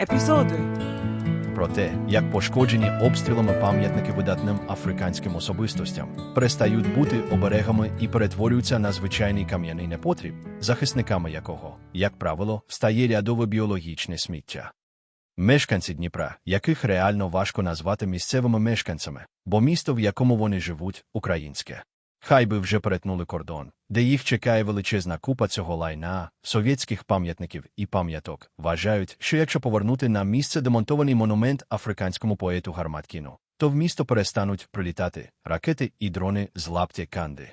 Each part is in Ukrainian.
Епізоди. про те, як пошкоджені обстрілами пам'ятники видатним африканським особистостям перестають бути оберегами і перетворюються на звичайний кам'яний непотріб, захисниками якого, як правило, стає рядове біологічне сміття. Мешканці Дніпра, яких реально важко назвати місцевими мешканцями, бо місто, в якому вони живуть, українське. Хай би вже перетнули кордон, де їх чекає величезна купа цього лайна, совєтських пам'ятників і пам'яток, вважають, що якщо повернути на місце демонтований монумент африканському поету Гарматкіну, то в місто перестануть прилітати ракети і дрони з лапті канди.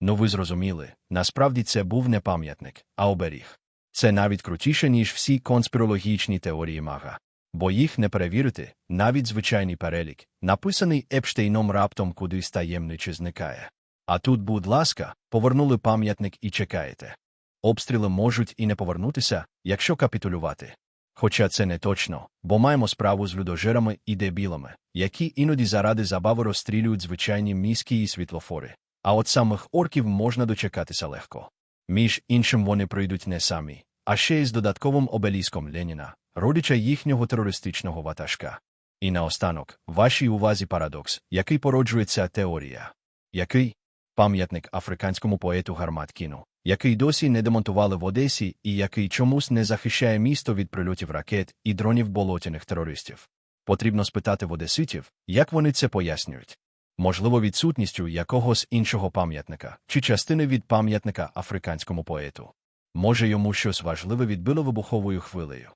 Ну ви зрозуміли, насправді це був не пам'ятник, а оберіг. Це навіть крутіше, ніж всі конспірологічні теорії мага. Бо їх не перевірити, навіть звичайний перелік, написаний Епштейном раптом кудись таємниче зникає. А тут, будь ласка, повернули пам'ятник і чекаєте. Обстріли можуть і не повернутися, якщо капітулювати. Хоча це не точно, бо маємо справу з людожерами і дебілами, які іноді заради забави розстрілюють звичайні міські і світлофори. А от самих орків можна дочекатися легко. Між іншим вони прийдуть не самі, а ще й з додатковим обеліском Леніна, родича їхнього терористичного ватажка. І наостанок, вашій увазі парадокс, який породжує ця теорія. Який? Пам'ятник африканському поету Гарматкіну, який досі не демонтували в Одесі і який чомусь не захищає місто від прильотів ракет і дронів болотяних терористів. Потрібно спитати в одеситів, як вони це пояснюють. Можливо, відсутністю якогось іншого пам'ятника чи частини від пам'ятника африканському поету. Може, йому щось важливе відбило вибуховою хвилею.